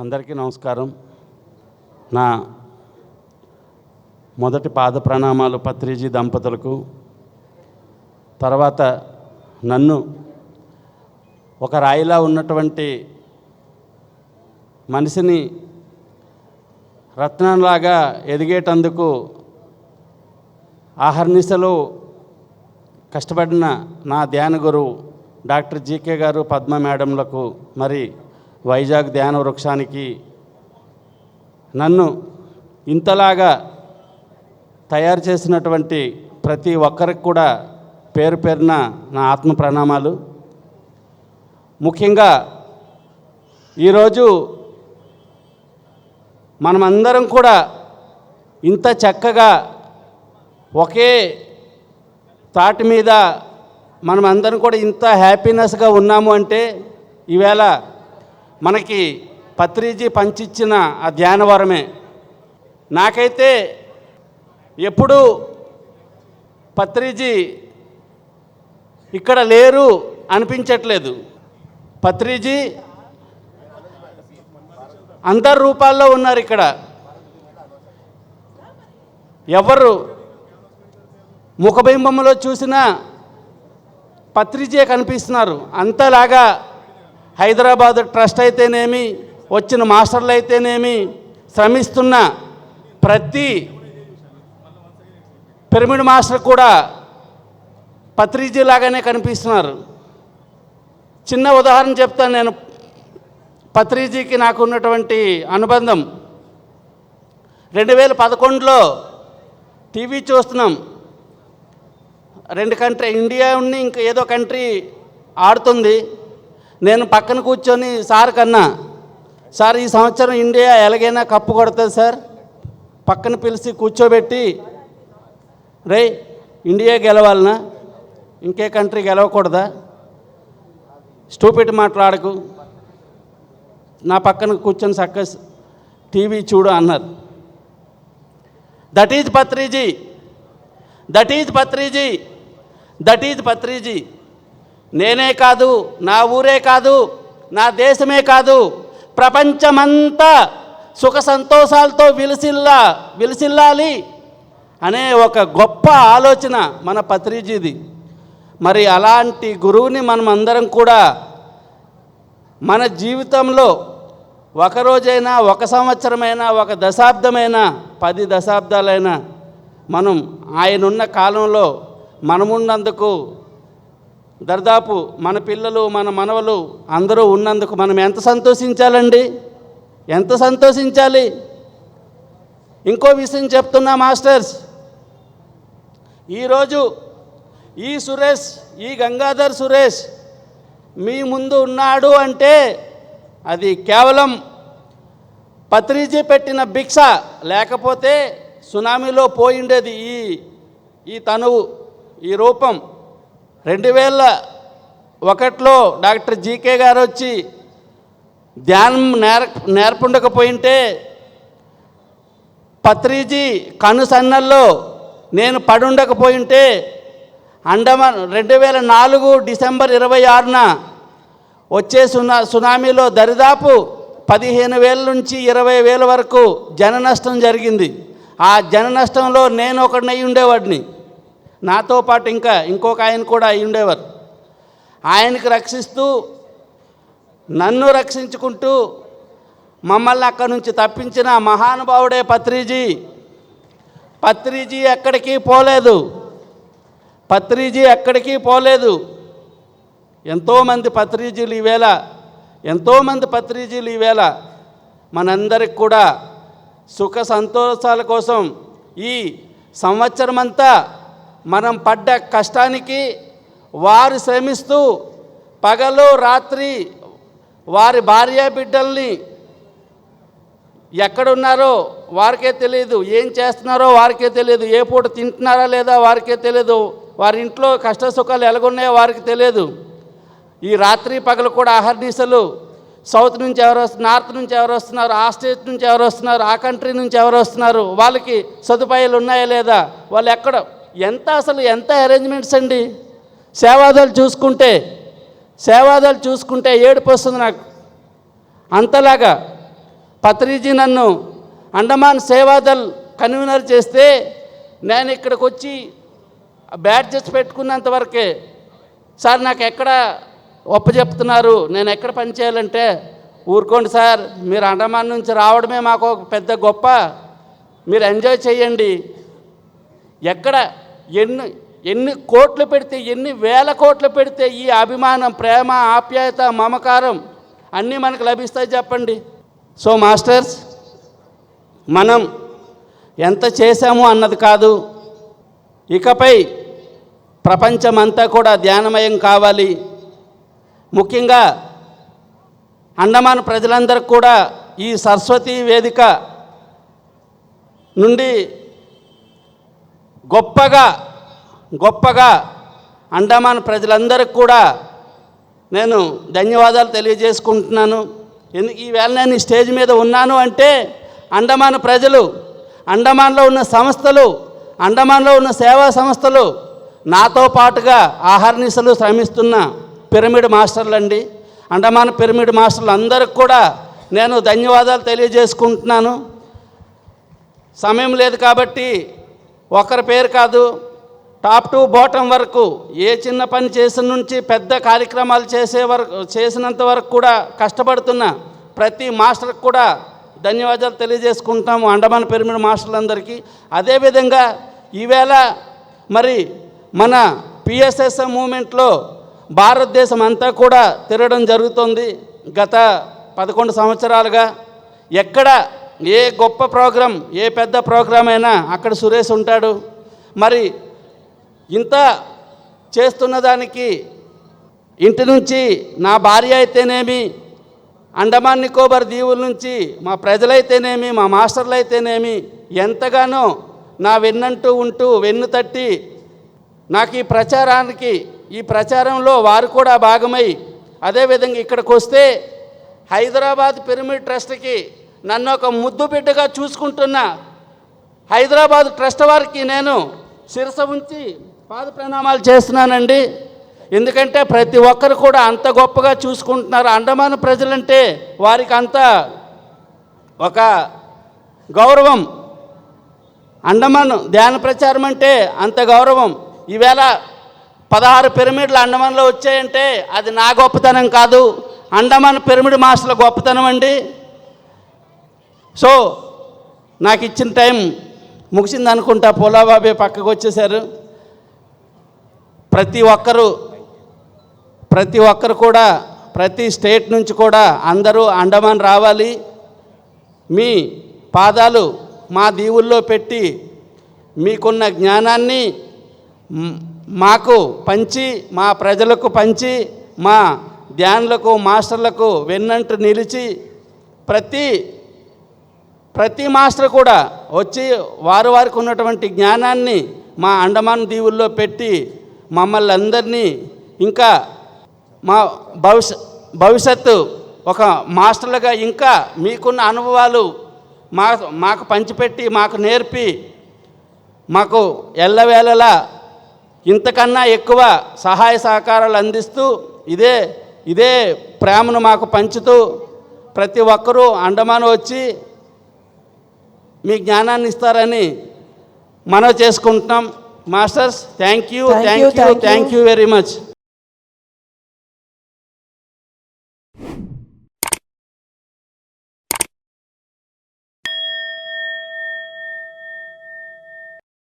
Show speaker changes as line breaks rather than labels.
అందరికీ నమస్కారం. నా మొదటి పాద ప్రణామాలు పత్రిజీ దంపతులకు. తర్వాత నన్ను ఒక రాయిలా ఉన్నటువంటి మనిషిని రత్నంలాగా ఎదిగేటందుకు ఆహర్నిశలు కష్టపడిన నా ధ్యాన గురువు డాక్టర్ జీకే గారు పద్మ మేడంలకు మరి వైజాగ్ ధ్యాన వృక్షానికి నన్ను ఇంతలాగా తయారు చేసినటువంటి ప్రతి ఒక్కరికి కూడా పేరు పేరున నా ఆత్మ ప్రణామాలు. ముఖ్యంగా ఈరోజు మనమందరం కూడా ఇంత చక్కగా ఒకే తాటి మీద మనం అందరం కూడా ఇంత హ్యాపీనెస్గా ఉన్నాము అంటే ఈవేళ మనకి పత్రిజీ పంచిచ్చిన ఆ ధ్యానవరమే. నాకైతే ఎప్పుడు పత్రిజీ ఇక్కడ లేరు అనిపించట్లేదు. పత్రిజీ అందరు రూపాల్లో ఉన్నారు ఇక్కడ. ఎవరు ముఖబింబంలో చూసినా పత్రిజే కనిపిస్తున్నారు. అంతలాగా హైదరాబాద్ ట్రస్ట్ అయితేనేమి వచ్చిన మాస్టర్లు అయితేనేమి శ్రమిస్తున్న ప్రతి పిరమిడ్ మాస్టర్ కూడా పత్రిజీ లాగానే కనిపిస్తున్నారు. చిన్న ఉదాహరణ చెప్తాను నేను. పత్రిజీకి నాకు ఉన్నటువంటి అనుబంధం. రెండు వేల పదకొండులో టీవీ చూస్తున్నాం. రెండు కంట్రీ ఇండియా ఉండి ఇంకా ఏదో కంట్రీ ఆడుతుంది. నేను పక్కన కూర్చొని సార్ కన్నా సార్ ఈ సంవత్సరం ఇండియా ఎలాగైనా కప్పు కొడుతుంది సార్? పక్కన పిలిచి కూర్చోబెట్టి రే ఇండియా గెలవాలనా? ఇంకే కంట్రీ గెలవకూడదా? స్టూపిట్ మాట్లాడకు నా పక్కన కూర్చొని చక్క టీవీ చూడు అన్నారు. That is Patriji. That is Patriji. That is Patriji. నేనే కాదు నా ఊరే కాదు నా దేశమే కాదు. ప్రపంచమంతా సుఖ సంతోషాలతో విలిసిల్లా విలిసిల్లాలి అనే ఒక గొప్ప ఆలోచన మన పత్రిజీది. మరి అలాంటి గురువుని మనం అందరం కూడా మన జీవితంలో ఒకరోజైనా ఒక సంవత్సరమైనా ఒక దశాబ్దమైనా పది దశాబ్దాలైనా మనం ఆయన ఉన్న కాలంలో మనమున్నందుకు దర్దాపు మన పిల్లలు మన మనవలు అందరూ ఉన్నందుకు మనం ఎంత సంతోషించాలండి? ఎంత సంతోషించాలి? ఇంకో విషయం చెప్తున్నా మాస్టర్స్. ఈరోజు ఈ సురేష్ ఈ గంగాధర్ సురేష్ మీ ముందు ఉన్నాడు అంటే అది కేవలం పత్రిజీ పెట్టిన భిక్ష లేకపోతే సునామీలో పోయిండేది ఈ ఈ తనువు ఈ రూపం. రెండు వేల ఒకటిలో డాక్టర్ జీకే గారు వచ్చి ధ్యానం నేర్ నేర్పుండకపోయింటే పత్రిజీ కనుసన్నల్లో నేను పడుండకపోయింటే అండమాన్ రెండు వేల నాలుగు డిసెంబర్ ఇరవై ఆరున వచ్చే సునా సునామీలో దరిదాపు పదిహేను వేల నుంచి ఇరవై వేల వరకు జన నష్టం జరిగింది. ఆ జన నష్టంలో నేను ఒకడినై ఉండేవాడిని. నాతో పాటు ఇంకా ఇంకొక ఆయన కూడా అయి ఉండేవారు. ఆయనకి రక్షిస్తూ నన్ను రక్షించుకుంటూ మమ్మల్ని అక్కడి నుంచి తప్పించిన మహానుభావుడే పత్రిజీ. పత్రిజీ ఎక్కడికి పోలేదు. పత్రిజీ ఎక్కడికి పోలేదు. ఎంతోమంది పత్రిజీలు ఈవేళ ఎంతోమంది పత్రిజీలు ఈవేళ మనందరికి కూడా సుఖ సంతోషాల కోసం ఈ సంవత్సరం అంతా మనం పడ్డ కష్టానికి వారు శ్రమిస్తూ పగలు రాత్రి వారి భార్య బిడ్డల్ని ఎక్కడున్నారో వారికే తెలియదు ఏం చేస్తున్నారో వారికే తెలియదు ఏ పూట తింటున్నారా లేదా వారికే తెలియదు వారి ఇంట్లో కష్ట సుఖాలు ఎలాగున్నాయో వారికి తెలియదు ఈ రాత్రి పగలు కూడా అహర్నిశలు సౌత్ నుంచి ఎవరు వస్తున్నారు నార్త్ నుంచి ఎవరు వస్తున్నారు ఆ స్టేట్ నుంచి ఎవరు వస్తున్నారు ఆ కంట్రీ నుంచి ఎవరు వస్తున్నారు వాళ్ళకి సదుపాయాలు ఉన్నాయా లేదా వాళ్ళు ఎక్కడ ఎంత అసలు ఎంత అరేంజ్మెంట్స్ అండి? సేవాదాలు చూసుకుంటే సేవాదాలు చూసుకుంటే ఏడుపు వస్తుంది నాకు. అంతలాగా పత్రిజీ నన్ను అండమాన్ సేవాదల్ కన్వీనర్ చేస్తే నేను ఇక్కడికి వచ్చి బ్యాడ్జెస్ పెట్టుకున్నంత వరకే సార్ నాకు ఎక్కడ ఒప్పచెప్తున్నారు నేను ఎక్కడ పని చేయాలంటే ఊరుకోండి సార్ మీరు అండమాన్ నుంచి రావడమే మాకు ఒక పెద్ద గొప్ప. మీరు ఎంజాయ్ చేయండి. ఎక్కడ ఎన్ని ఎన్ని కోట్లు పెడితే ఎన్ని వేల కోట్లు పెడితే ఈ అభిమానం ప్రేమ ఆప్యాయత మమకారం అన్నీ మనకు లభిస్తాయి చెప్పండి. సో మాస్టర్స్ మనం ఎంత చేశాము అన్నది కాదు. ఇకపై ప్రపంచమంతా కూడా ధ్యానమయం కావాలి. ముఖ్యంగా అండమాన్ ప్రజలందరికీ కూడా ఈ సరస్వతి వేదిక నుండి గొప్పగా గొప్పగా అండమాన్ ప్రజలందరికీ కూడా నేను ధన్యవాదాలు తెలియజేసుకుంటున్నాను. ఎందుకు ఈవేళ నేను ఈ స్టేజ్ మీద ఉన్నాను అంటే అండమాన్ ప్రజలు అండమాన్లో ఉన్న సంస్థలు అండమాన్లో ఉన్న సేవా సంస్థలు నాతో పాటుగా ఆహర్నిశలు శ్రమిస్తున్న పిరమిడ్ మాస్టర్లు అండి అండమాన్ పిరమిడ్ మాస్టర్లు అందరికి కూడా నేను ధన్యవాదాలు తెలియజేసుకుంటున్నాను. సమయం లేదు కాబట్టి ఒకరి పేరు కాదు టాప్ టు బాటం వరకు ఏ చిన్న పని చేసిన నుంచి పెద్ద కార్యక్రమాలు చేసే వరకు చేసినంత వరకు కూడా కష్టపడుతున్న ప్రతి మాస్టర్కి కూడా ధన్యవాదాలు తెలియజేసుకుంటాము అండమాన్ పిరమిడ్ మాస్టర్లందరికీ. అదేవిధంగా ఈవేళ మరి మన పిఎస్ఎస్ఎం మూమెంట్లో భారతదేశం అంతా కూడా తిరగడం జరుగుతుంది. గత పదకొండు సంవత్సరాలుగా ఎక్కడ ఏ గొప్ప ప్రోగ్రాం ఏ పెద్ద ప్రోగ్రాం అయినా అక్కడ సురేష్ ఉంటాడు. మరి ఇంత చేస్తున్న దానికి ఇంటి నుంచి నా భార్య అయితేనేమి అండమాన్ నికోబార్ దీవుల నుంచి మా ప్రజలైతేనేమి మా మాస్టర్లు అయితేనేమి ఎంతగానో నా వెన్నంటూ ఉంటూ వెన్ను తట్టి నాకు ఈ ప్రచారానికి ఈ ప్రచారంలో వారు కూడా భాగమై అదేవిధంగా ఇక్కడికి వస్తే హైదరాబాద్ పిరమిడ్ ట్రస్ట్కి నన్ను ఒక ముద్దు బిడ్డగా చూసుకుంటున్న హైదరాబాద్ ట్రస్ట్ వారికి నేను శిరస ఉంచి పాద ప్రణామాలు చేస్తున్నానండి. ఎందుకంటే ప్రతి ఒక్కరు కూడా అంత గొప్పగా చూసుకుంటున్నారు. అండమాన్ ప్రజలంటే వారికి అంత ఒక గౌరవం. అండమాన్ ధ్యాన ప్రచారం అంటే అంత గౌరవం. ఈవేళ పదహారు పిరమిడ్లు అండమాన్లో వచ్చాయంటే అది నా గొప్పతనం కాదు. అండమాన్ పిరమిడ్ మాస్టర్ల గొప్పతనం అండి. సో నాకు ఇచ్చిన టైం ముగిసింది అనుకుంటా. పోలాబాబే పక్కకు వచ్చేసారు. ప్రతి ఒక్కరూ ప్రతి ఒక్కరు కూడా ప్రతి స్టేట్ నుంచి కూడా అందరూ అండమాన్ రావాలి. మీ పాదాలు మా దీవుల్లో పెట్టి మీకున్న జ్ఞానాన్ని మాకు పంచి మా ప్రజలకు పంచి మా ధ్యానులకు మాస్టర్లకు వెన్నంటూ నిలిచి ప్రతి ప్రతి మాస్టర్ కూడా వచ్చి వారు వారికి ఉన్నటువంటి జ్ఞానాన్ని మా అండమాన్ దీవుల్లో పెట్టి మమ్మల్ని అందరినీ ఇంకా మా భవిష్య భవిష్యత్తు ఒక మాస్టర్లుగా ఇంకా మీకున్న అనుభవాలు మా మాకు పంచిపెట్టి మాకు నేర్పి మాకు ఎల్లవేళలా ఇంతకన్నా ఎక్కువ సహాయ సహకారాలు అందిస్తూ ఇదే ఇదే ప్రేమను మాకు పంచుతూ ప్రతి ఒక్కరూ అండమాన్ వచ్చి మీ జ్ఞానాన్ని ఇస్తారని మనవి చేసుకుంటున్నాం masters thank you thank you. Thank you very much